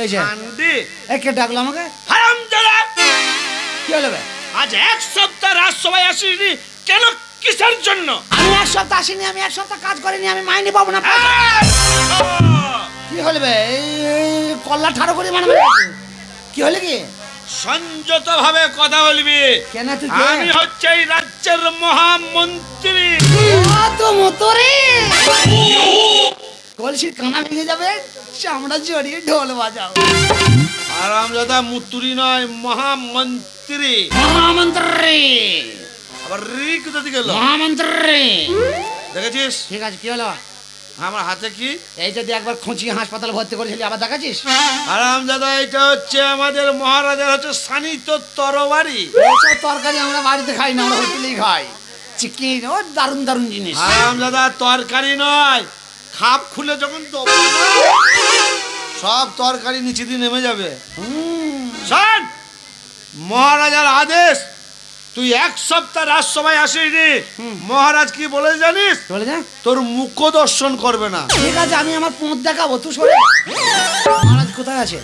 হয়েছে? আন্ডি এ ডাকলো আমাকে? হারাম কি হলো? আজ এক সপ্তাহ রাজসভায় আসিনি কেন কিসের জন্য? আমি এক সপ্তাহ আসিনি আমি এক সপ্তাহ কাজ করিনি আমি মাইনে পাবো না। কি হলো বে? এই এই কল্লা ঠাড়ো করে মানে মানে কি? হলো কি? সংযত ভাবে কথা বলবি। কেন তুই আমি হচ্ছে এই রাজ্যের মহামন্ত্রী। কলসির কানা ভেঙে যাবে? চামড়া জড়িয়ে ঢোল বাজাও। আরাম দাদা মুতুরি নয় মহামন্ত্রী। মহামন্ত্রী। আবার রি কোথা থেকে এলো? মহামন্ত্রী। দেখেছিস? ঠিক আছে কি হলো? আমার হাতে কি? এই যদি একবার খুঁচিয়ে হাসপাতালে ভর্তি করেছিলি আবার দেখাচ্ছিস? আরাম দাদা এটা হচ্ছে আমাদের মহারাজার হচ্ছে সানিত তরবারি। ওসব তরকারি আমরা বাড়িতে খাই না আমরা হোটেলেই খাই। চিকেন ও দারুণ দারুণ জিনিস। আরাম দাদা তরকারি নয় খাপ খুলে যখন সব তরকারি নিচে দিয়ে নেমে যাবে। শোন মহারাজার আদেশ তুই এক সপ্তাহ রাজসভায় আসিনি। মহারাজ কি বলে জানিস? তোর মুখ দর্শন করবে না। ঠিক আছে আমি আমার পোঁত দেখাবো তুই সরে। মহারাজ কোথায় আছে?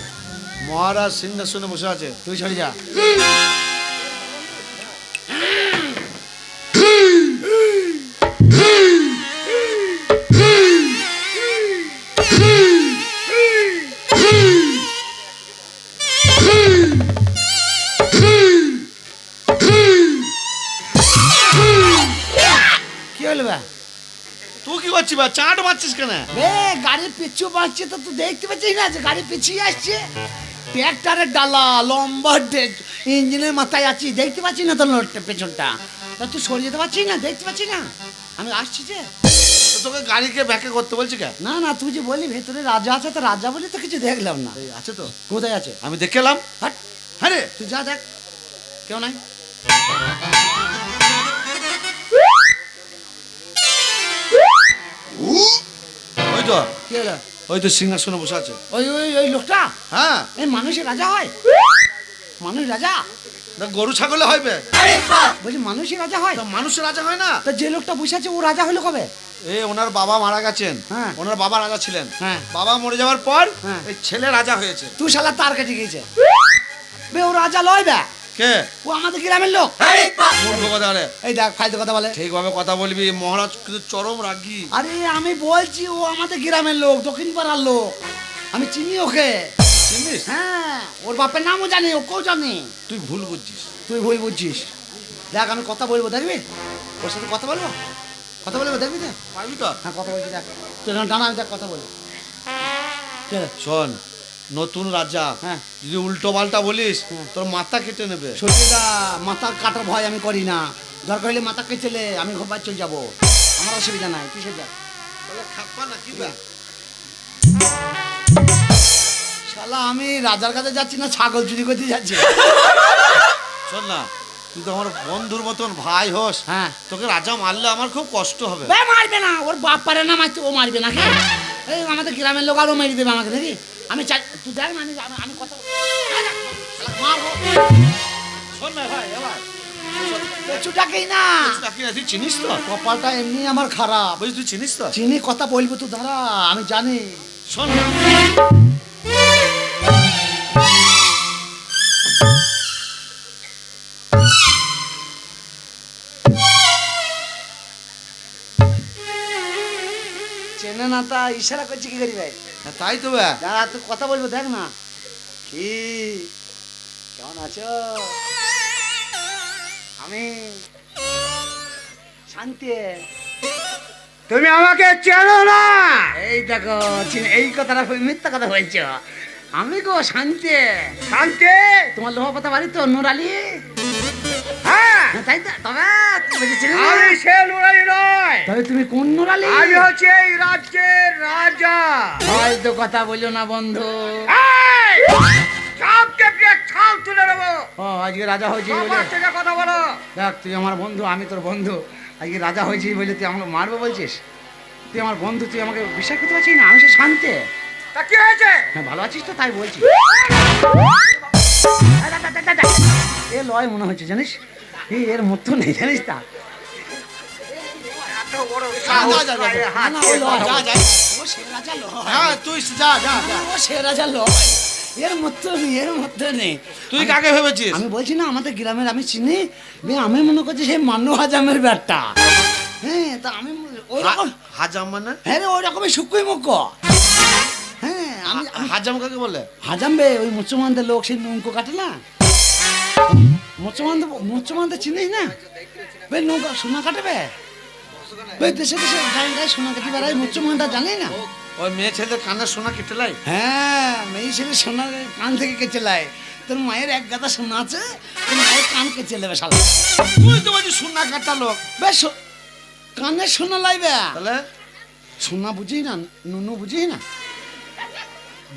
মহারাজ সিংহাসনে বসে আছে। তুই সরে যা। মারছিস কেন? বে গাড়ির পিছু বাঁচছে তো তুই দেখতে পাচ্ছিস না যে গাড়ি পিছিয়ে আসছে? ট্র্যাক্টরের ডালা লম্বা ইঞ্জিনের মাথায় আছি দেখতে পাচ্ছি না তোর পেছনটা? তা তুই সরে যেতে পারছিস না? দেখতে পাচ্ছিস না? আমি আসছি যে। তোকে গাড়িকে ব্যাকে করতে বলছি কে না না তুই যে বলি ভেতরে রাজা আছে তো রাজা বলে তো কিছু দেখলাম না। আছে তো। কোথায় আছে? আমি দেখে এলাম। হ্যাঁ রে। তুই যা দেখ। কেউ নাই? তো? ওই তো সিংহাসনে বসে আছে। ওই ওই ওই লোকটা? হ্যাঁ। এই মানুষের রাজা হয়? মানুষ রাজা? না গরু ছাগলে হইবে। বলছি মানুষের রাজা হয়? মানুষের রাজা হয় না? তা যে লোকটা বসে আছে ও রাজা হলো কবে? এ ওনার বাবা মারা গেছেন। হ্যাঁ। ওনার বাবা রাজা ছিলেন। হ্যাঁ। বাবা মরে যাওয়ার পর হ্যাঁ। ছেলে রাজা হয়েছে। তুই শালা তার কাছে গিয়েছে। বে ও রাজা লয় বে। কে? ও আমাদের গ্রামের লোক। মূর্খ কথা রে এই দেখ ফালতু কথা বলে। ঠিকভাবে কথা বলবি মহারাজ কিন্তু চরম রাগি। আরে আমি বলছি ও আমাদের গ্রামের লোক দক্ষিণ পাড়ার লোক। আমি চিনি ওকে। চিনিস? হ্যাঁ ওর বাপের নামও জানি ওকেও জানি। তুই ভুল বুঝছিস। তুই ভুল বুঝছিস। দেখ আমি কথা বলব দেখবি? ওর সাথে কথা বলব? কথা বলব দেখবি তো? পারবি তো? হ্যাঁ কথা বলছি দেখ। তুই ডানা আমি দেখ কথা বলব চল। শোন নতুন রাজা। হ্যাঁ। যদি উল্টো পাল্টা বলিস হ্যাঁ। তোর মাথা কেটে নেবে। সত্যিটা মাথা কাটার ভয় আমি করি না। দরকার হলে মাথা কেচেলে আমি ঘর চলে যাব। আমার অসুবিধা নাই কিসে যা? খাপ্পা না কি শালা আমি রাজার কাছে যাচ্ছি না ছাগল চুরি করতে যাচ্ছি? শোন না তুই তো আমার বন্ধুর মতন ভাই হোস। হ্যাঁ। তোকে রাজা মারলে আমার খুব কষ্ট হবে। মারবে না ওর বাপ পারে না মারতে ও মারবে না কে এই আমাদের গ্রামের লোক আরও মেরে দেবে আমাকে নাকি আমি চাই তুই দেখ না আমি আমি- কথা কপালটা এমনি আমার খারাপ। বলছি তুই চিনিস তো? চিনি কথা বলব তো দাঁড়া আমি জানি। শোন না না তা ইশারা করছি কি করি ভাই? তাই তো বে দাঁড়া তুই কথা বলব দেখ না। কি? কেমন আছো? আমি শান্তি। তুমি আমাকে চেনো না। এই দেখো চিন- এই কথাটা মিথ্যা কথা বলছো। আমি গো শান্তি। শান্তি? তোমার লোহা পাতা বাড়ি তো নুরালি হ্যাঁ। তাই তো তবে আমি সে নুরালি তবে তুমি কোন নুরালি আমি হচ্ছে এই রাজ্যের রাজা। হয়তো কথা বলল না বন্ধু। এই! সব ছাল তুলে নেব। ও আজকে রাজা হয়েছিস বলে। আমার থেকে কথা বলো। দেখ তুই আমার বন্ধু আমি তোর বন্ধু। আজকে রাজা হয়েছি বলে তুই আমাকে মারবো বলছিস? তুই আমার বন্ধু তুই আমাকে বিশ্বাস করতে পারছিস না? আমি সে শান্তি। তা কি হয়েছে? হ্যাঁ ভালো আছিস তো তাই বলছি। এ লয় মনে হচ্ছে জানিস? এর মতো নেই জানিস তা? এত বড় হ্যাঁ তুই যা যা যা। ও সে রাজা লয়। এর মধ্যে নেই এর মধ্যে নেই। তুই কাকে ভেবেছিস? আমি বলছি না আমাদের গ্রামের আমি চিনি। বে আমি মনে করছি সেই মান্নু হাজামের ব্যাটটা। হ্যাঁ তা আমি ওই রকম হাজাম মানে? হ্যাঁ রে ওই রকমই শুকুই মুখ। হ্যাঁ আমি হাজাম কাকে বলে? হাজাম বে ওই মুসলমানদের লোক সেই নৌকো কাটে না? মুসলমানদের মুসলমানদের চিনিস না? বে নৌকা সোনা কাটে দেশে দেশে সোনা কাটি বেড়ায় মুসলমানটা জানে না। ওই মেয়ে ছেলেদের কানের সোনা কেটে লাই? হ্যাঁ মেয়ে ছেলে সোনার কান থেকে কেচে লাই। তোর মায়ের এক গাদা সোনা আছে তোর মায়ের কান নেবে শালা। তুই তো বলছিস সোনা কাটা লোক। বেশ কানে সোনা লাইবে। তাহলে? সোনা বুঝি না নুনু বুঝি না?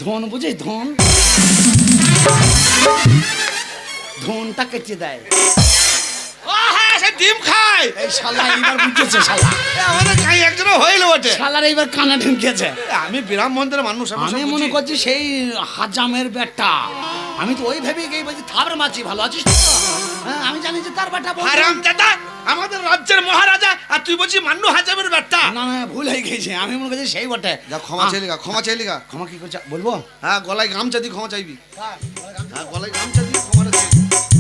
ধন বুঝি ধন। ধনটা কেটে দেয়। ও হ্যাঁ সে ডিম খায় এই শালা এইবার বুঝেছে শালা। আমাদের কাই একজনও হইল বটে। শালার এইবার কানে ঢুকেছে। আমি ব্রাহ্মণদের মানুষ আমি আমি মনে করছি সেই হাজামের বেটা। আমি তো ওই ভেবে বলছি মাছি ভালো আছিস তো? হ্যাঁ, আমি জানি যে তার বেটা বলছে। হারাম দাদা আমাদের রাজ্যের মহারাজা আর তুই বলছিস মান্নু হাজামের ব্যাটটা না না ভুল হয়ে গেছে আমি মনে করছি সেই বটে। যা ক্ষমা চাইলি গা ক্ষমা চাইলি গা। ক্ষমা কি করছে বলব? হ্যাঁ গলায় গামছা দিয়ে ক্ষমা চাইবি। হ্যাঁ গলায় গামছা দিয়ে ক্ষমাটা চাইবি।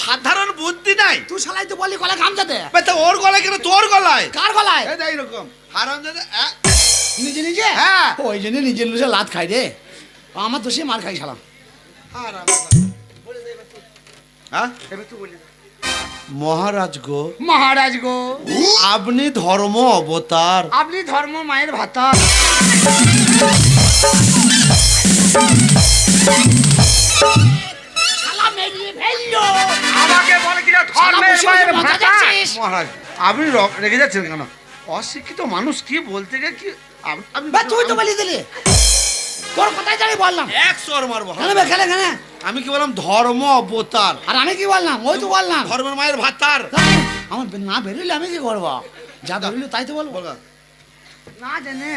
সাধারণ বুদ্ধি নাই। তুই শালাই তো বলি গলা বে, তা ওর গলায় কেন? তোর গলায়? কার গলায়? এই দেখ এরকম হারাম দাদা নিজে নিজে? হ্যাঁ। ওই জন্য নিজের নিজে লাত খাই রে। আমার দোষে মার খাই শালা। হারাম হ্যাঁ? মহারাজ গো। মহারাজ গো। আপনি ধর্ম অবতার। আপনি ধর্ম মায়ের ভাতা। বসে বসে মজা ভাতা মহারাজ আপনি রেগে যাচ্ছেন কেন? অশিক্ষিত মানুষ কি বলতে গিয়ে কি আমি তুই তো বলি দিলি। তোর কথাই জানি বললাম। এক সর মারবো কেন বে খেলে আমি কি বললাম? ধর্ম অবতার। আর আমি কি বললাম? ওই তো বললাম। ধর্মের মায়ের ভাতার। আমার না বেরোলে আমি কি করব? যা বেরোলে তাই তো বলব। না জানে।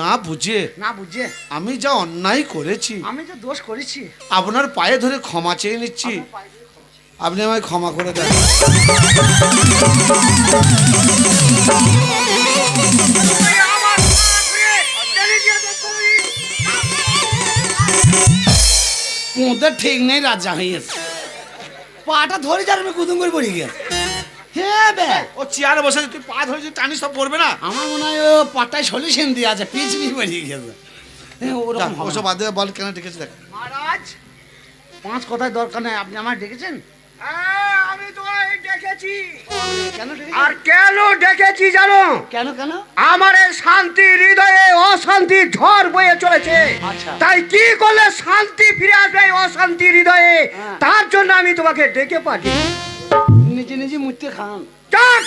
না বুঝে। না বুঝে। আমি যা অন্যায় করেছি আমি যা দোষ করেছি। আপনার পায়ে ধরে ক্ষমা চেয়ে নিচ্ছি। আপনি আমায় ক্ষমা করে দেন। ওদের ঠিক নেই রাজা হয়েছে পাটা ধরে যার আমি কুদুম করে পড়ে গেছে হ্যাঁ বে। ও চেয়ারে বসে তুই পা ধরে যে টানিস সব পড়বে না? আমার মনে হয় ও পাটায় সলিউশন দিয়ে আছে পিছনি বেরিয়ে গেছে হ্যাঁ, ওরকম ওসব। বাদ বল কেন ডেকেছি দেখ। মহারাজ পাঁচ কথায় দরকার নেই আপনি আমার ডেকেছেন? আমি তোমায় ডেকেছি। আর কেন ডেকেছি জানো? কেন কেন? আমার এই শান্তি হৃদয়ে অশান্তির ঝড় বয়ে চলেছে। আচ্ছা। তাই কি করলে শান্তি ফিরে আসবে অশান্তি হৃদয়ে? হ্যাঁ। তার জন্য আমি তোমাকে ডেকে পাঠিয়ে নিজে নিজে মুতে খান। চাক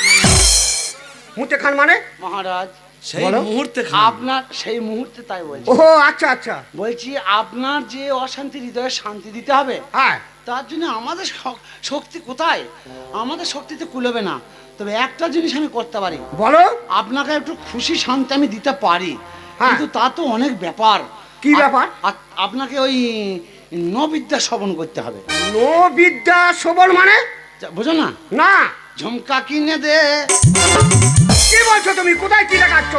খান মানে? মহারাজ সেই মুহূর্তে খান। আপনার সেই মুহূর্তে তাই বলছি। ও আচ্ছা আচ্ছা। বলছি আপনার যে অশান্তি হৃদয়ে শান্তি দিতে হবে হ্যাঁ। তার জন্য আমাদের শক্তি কোথায়? আমাদের শক্তিতে কুলবে না। তবে একটা জিনিস আমি করতে পারি। বলো। আপনাকে একটু খুশি শান্তি আমি দিতে পারি। হ্যাঁ। কিন্তু তা তো অনেক ব্যাপার। কি ব্যাপার? আপনাকে ওই নবিদ্যা শ্রবণ করতে হবে। নবিদ্যা বিদ্যা সবল মানে বুঝো না? না। ঝুমকা কিনে দে। কি বলছো তুমি? কোথায় কি দেখাচ্ছ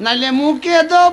নাইলে মুখে দো